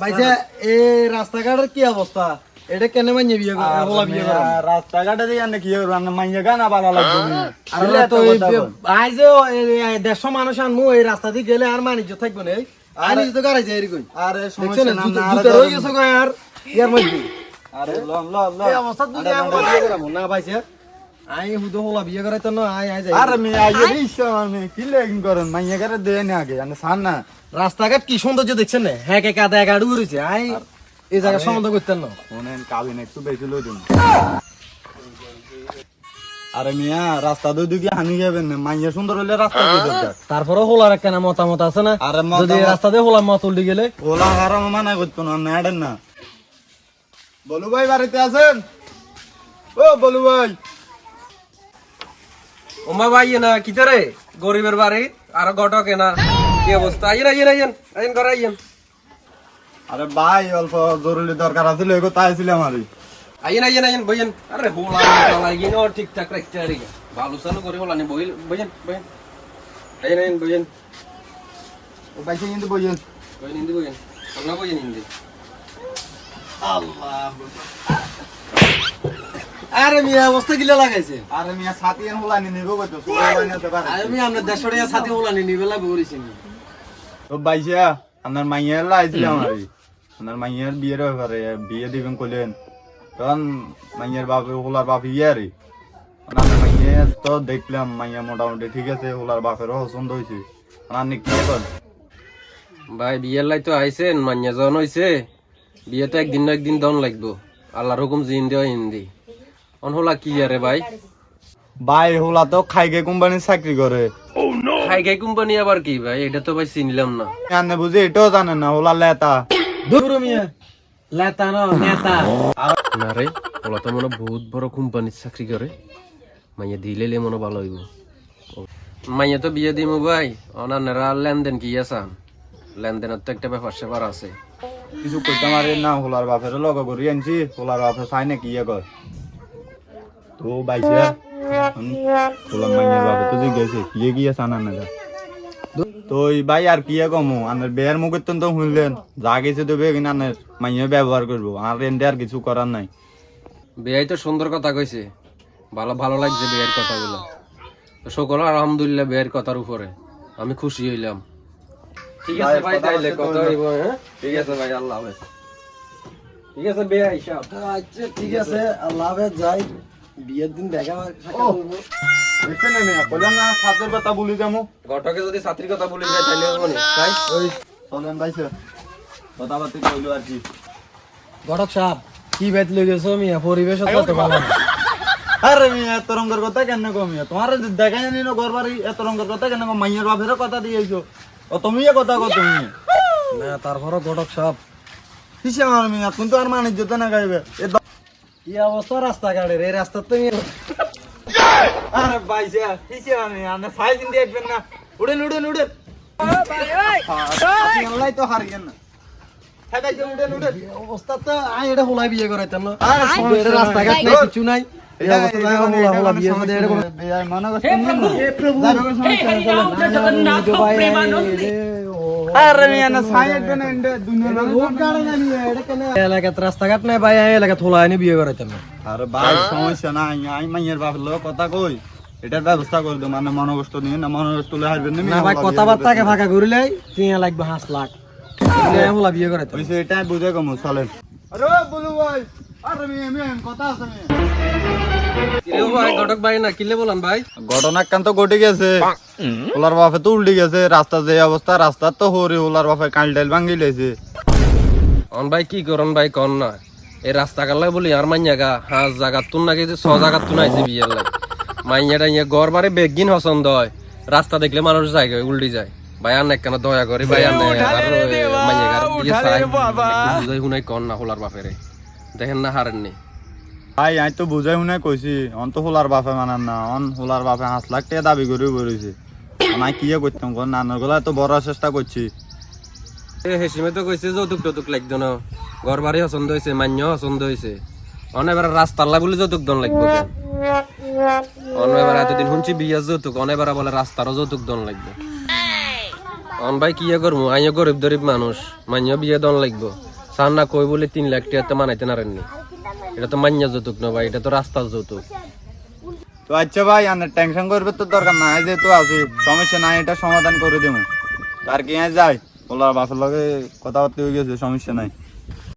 ভাইজা এই রাস্তাঘাটের কি অবস্থা এটা কেন মাইনে বিয়ে করে হলা বিয়ে করে রাস্তাঘাটে দিয়ে আনে কি রান্না মাইয়া গানা ভালো লাগবে আরে তো এই আই যে দেড়শো মানুষ আনমু এই রাস্তা দিয়ে গেলে আর মানিজ্য থাকবে না আইনি তো গাড়াই যায় এরকম আরে সমস্যা না, না, জুতা আরে গেছে গো আর ইয়ার মধ্যে আরে লন ল ল এই অবস্থা দুই আমরা বিয়ে করাবো না ভাইছে আই হুদো হলা বিয়ে করাইতো না আই আই যাই। আরে মে আইয়ে ইচ্ছা মানে কি লেগিং করেন? মাইয়া গারে দে না আগে আনে সান না। রাস্তাঘাট কি সৌন্দর্য দেখছেন না? হ্যাঁ কে কাদা গাড়ু করেছে আই এই জায়গা সম্বন্ধ করতেন না। শোনেন কাবিন একটু বেশি লই দিন। আরে মিয়া রাস্তা দুই দিকে হানি যাবেন না। মাইয়া সুন্দর হলে রাস্তা কি দরকার তারপরে হোলার একখানা মতামত আছে না? আরে যদি রাস্তা দিয়ে হোলা মত উল্টে গেলে? ওলা হারাম মানা করতো না নাড়েন না। বলু ভাই বাড়িতে আছেন? ও বলু ভাই ওমা ভাই না কিতারে গরিবের বাড়ি আর ঘটকে না কি অবস্থা? আইন আইন আইন আইন করে আইন আরে ভাই অল্প জরুরি দরকার আছিল এগো তাই ছিল আমারই। আইন আইন আইন বইন আরে হোলা চালাই গিন ওর ঠিকঠাক রাখতে আরি ভালো চালু করে হোলা নি বইল বইন বইন আইন আইন বইন বাইকে কিন্তু বইয়েন। বইন ইন্দি বইন আমরা বইন ইন্দি আরে মিয়া অবস্থা গিলা লাগাইছে? আরে মিয়া সাথী এন হলানি নিব কইতো পারে। আমি আমরা দেড়শো টাকা সাথে হোলা নিবে লাগবে করেছি তো বাইসা আপনার মাইয়ার লাইছিল আমারই আপনার মাইয়ার বিয়ের ব্যাপারে বিয়ে দিবেন কইলেন। তখন মাইয়ার বাপ হোলার বাপ ইয়ারি আপনার মাইয়া তো দেখলাম মাইয়া মোটামুটি ঠিক আছে হোলার বাপেরও পছন্দ হয়েছে আপনি কি করেন? ভাই বিয়ের লাই তো আইছেন মাইয়া জন হইছে বিয়ে তো একদিন না একদিন দন লাগবো। আল্লাহর হুকুম জিন দেওয়া হিন্দি। অন হোলা কি আরে ভাই? ভাই হোলা তো খাইকে কোম্পানির চাকরি করে। খাই খাই কোম্পানি আবার কি ভাই? এটা তো ভাই চিনলাম না। আপনি বুঝি এটাও জানেন না হোলা লেতা। দূর মিয়া লেতা না নেতা। না রে ওলা তো মনে বহুত বড় কোম্পানির চাকরি করে। মাইয়া দিলে লে মনে ভালো হইব। মাইয়া তো বিয়ে দিমু ভাই। অনানেরা লেনদেন কি আসান লেনদেনের তো একটা ব্যাপার স্যাপার আছে। কিছু করতে পারে না হোলার বাপের লগ করি আনছি হোলার বাপে চাই না কি ইয়ে কর তো বাইসা হোলার মাইয়ের বাপে তো জিজ্ঞাসে কিয়ে গিয়ে চানা না তো ভাই আর কি কমু? আনের বেয়ের মুখের তো তো শুনলেন। যা গেছে তো বে কিনা আনের ব্যবহার করব। আর এন্ডে আর কিছু করার নাই। বেয়াই তো সুন্দর কথা কইছে। ভালো ভালো লাগছে বেয়ের কথাগুলো। তো সকল আলহামদুলিল্লাহ বেয়ের কথার উপরে। আমি খুশি হইলাম। ঠিক আছে ভাই তাইলে কথা হইব হ্যাঁ? ঠিক আছে ভাই আল্লাহ হাফেজ। ঠিক আছে বে আইসা আচ্ছা ঠিক আছে আল্লাহ হাফেজ যাই। বিয়ের দিন দেখা সাক্ষাৎ করব। দেখছেন না বললাম কথা বলি যাব। ঘটকে যদি ছাত্রীর কথা বলি যায় তাইলে হব নি। তাই ওই চলেন বাইসা কথাবার্তা কইলো আর কি। ঘটক সাহেব কি বেত লই গেছো মিয়া? পরিবেশ তো ভালো আরে মিয়া এত রঙের কথা কেন কো মিয়া? তোমার দেখা জানি না ঘর বাড়ি এত রঙের কথা কেন কো মাইয়ের বাপের কথা দিয়েছ ও তুমি এ কথা কো তুমি। না তারপরও ঘটক সাহেব। কিসে আমার মিয়া? তুমি তো আর মানুষ যেতে না গাইবে। কি অবস্থা রাস্তাঘাটের? এই রাস্তা তো আরে বাইসা কিসে আমি আপনি সাইজ দিন দেখবেন না। উড়েন উড়েন উড়েন। আল্লাহ তো হারিয়েন না। হ্যাঁ অবস্থা তো? আই এটা হোলাই বিয়ে করাইতাম না। আরে সমস্যা এটা রাস্তাঘাট নাই কিছু নাই। এই এলাকাত রাস্তাঘাট নাই ভাই এই এলাকাত হোলা আনি বিয়ে করাইতাম। না আরে ভাই সমস্যা নাই আমি মাইয়ের লোক কথা কই? এটার ব্যবস্থা করে দো মানে মনোকষ্ট নিয়ে না মনোকষ্ট তুলে হারবেন না ভাই কথাবার্তাকে ফাঁকা করিলে টিয়া লাগবে হাঁস লাখ। বিয়ে করাইতাম। ওইসে এটাই বুঝে কম চলেন। আরে বলু ভাই আরে মেয়ে মেয়ে কথা আছে মেয়ে। কিরে ভাই ঘটক ভাই না কিলে বলান ভাই? ঘটনা কান তো ঘটে গেছে। ওলার বাপে তো উল্টে গেছে রাস্তা যে অবস্থা রাস্তা তো হরে ওলার বাপে কাল ডাইল ভাঙ্গি লেছে অন ভাই কি করন ভাই কন না। এই রাস্তা কালাই বলি আর মাইয়া গা হাঁস জাগাত তুন নাকি ছ জাগাত তুন আইছে বিয়ের লাই মাইয়াটা ইয়ে গড় বারে বেগিন পছন্দ হয়। রাস্তা দেখলে মানুষ যায় উল্টি যায়। ভাই আর কেন দয়া করে ভাই আর মাইয়া গার দিয়ে চাই। বুঝাই শুনাই কন না হোলার বাপেরে। দেখেন না হারেন নি ভাই আমি তো বুঝাই শুনে কইছি অন তো হোলার বাপে মানান না, অন হোলার বাপে হাঁস লাখ টাকা দাবি করে বলেছে আমি কি করতাম কোন নানার গলা তো বড় চেষ্টা করছি এ হেসিমে তো কইছে যৌতুক টৌতুক না ঘর বাড়ি পছন্দ হয়েছে মান্য পছন্দ হয়েছে অন এবার বলে যৌতুক দন লাগবে অন এবার এতদিন শুনছি যৌতুক, অন এবার বলে রাস্তারও যৌতুক দন লাগবে অন ভাই কি করব আইও গরিব গরিব মানুষ মাইয়া বিয়ে দন লাগবো সার না কই বলে তিন লাখ টাকা তো মানাইতে নারেননি এটা তো মান্য যৌতুক না ভাই, এটা তো রাস্তার যৌতুক। তো আচ্ছা ভাই আমার টেনশন করবে তো দরকার নাই যেহেতু আছি, সমস্যা নাই, এটা সমাধান করে দেবো তার কি যাই ওলার বাসার লগে কথাবার্তা হয়ে গেছে, সমস্যা নাই।